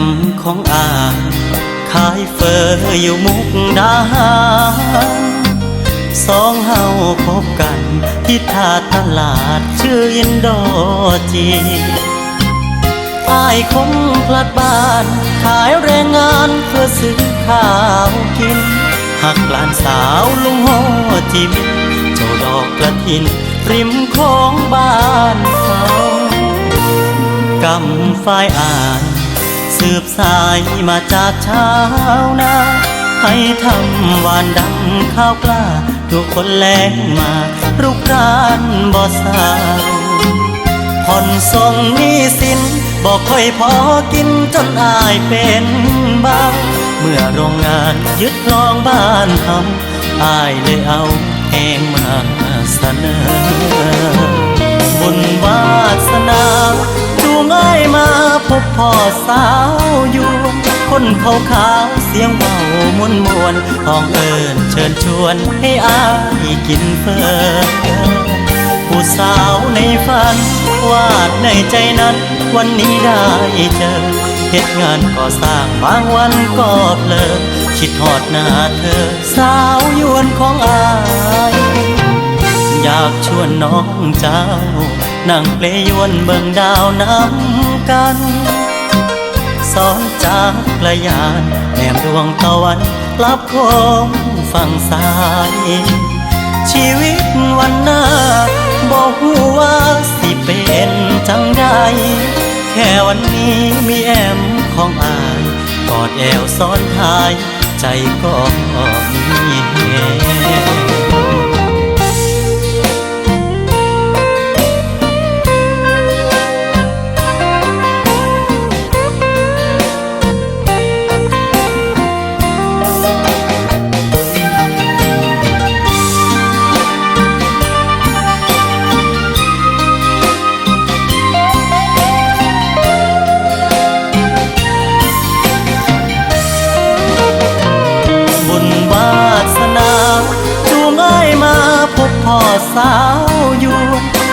มของอา ขายเฟออยู่มุกดาหารสองเฮาพบกันที่ท่าตลาดชื่ออินโดจีอายคงพลัดบ้าน ขายแรงงานเพื่อซื้อข้าวกิน หักหลานสาวลุงโฮจิมเจ้าดอกกระถิน ริมของบ้านเขากำฝ้ายอ่าน สืบสายมาจากชาวนา ให้ทำหวานดังข้าวกล้า ทุกคนแรงมารุกรานบ่สาวผ่อนส่งนี้สินบอกค่อยพอกินจนอายเป็นบ้าเมื่อโรงงานยึดรองบ้านทำอายเลยเอาแหงมาเสนอ พบพ่อสาวอยู่คนเขาขาวเสียงเบามวนมวนห้องเอิญเชิญชวนให้อายกินเฟอผู้สาวในฝัน วาดในใจนั้น วันนี้ได้เจอเหตุงานก่อสร้างบางวันก็เพลินคิดหอดหน้าเธอ สาวยวนของอายอยากชวนน้องเจ้านั่งเปลยวนเบิ่งดาวน้ำ กัน สอนจากกระยานแนมดวงตะวันรับคงฝั่งซ้าย ชีวิตวันหน้าบอกหูว่าสิเป็นจังใดแค่วันนี้มีแอมของอายกอดแอวซ้อนท้าย ใจก็มีแฮ พ่อสาวอยู่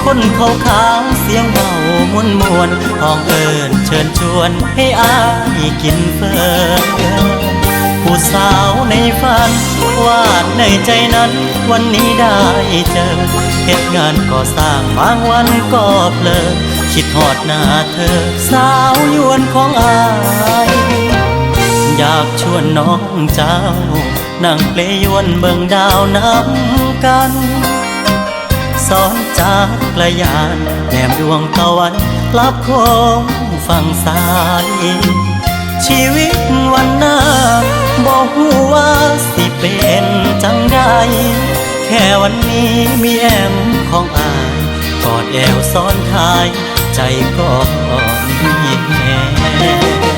คนเขาขาวเสียงเบามวนมวนห้องเอิญเชิญชวนให้อายกินเฟอผู้สาวในฝัน วาดในใจนั้น วันนี้ได้เจอเหตุงานก่อสร้างบางวันก็เพลินคิดหอดหน้าเธอ สาวยวนของอาย อยากชวนน้องเจ้า นั่งเปลยวนเบิ่งดาวน้ำกัน สอนจากกระยานแนมดวงตะวันรับคงฝั่งซ้าย ชีวิตวันหน้าบอกหูว่าสิเป็นจังใดแค่วันนี้มีแอมของอายกอดแอวซ้อนท้าย ใจก็มีแฮง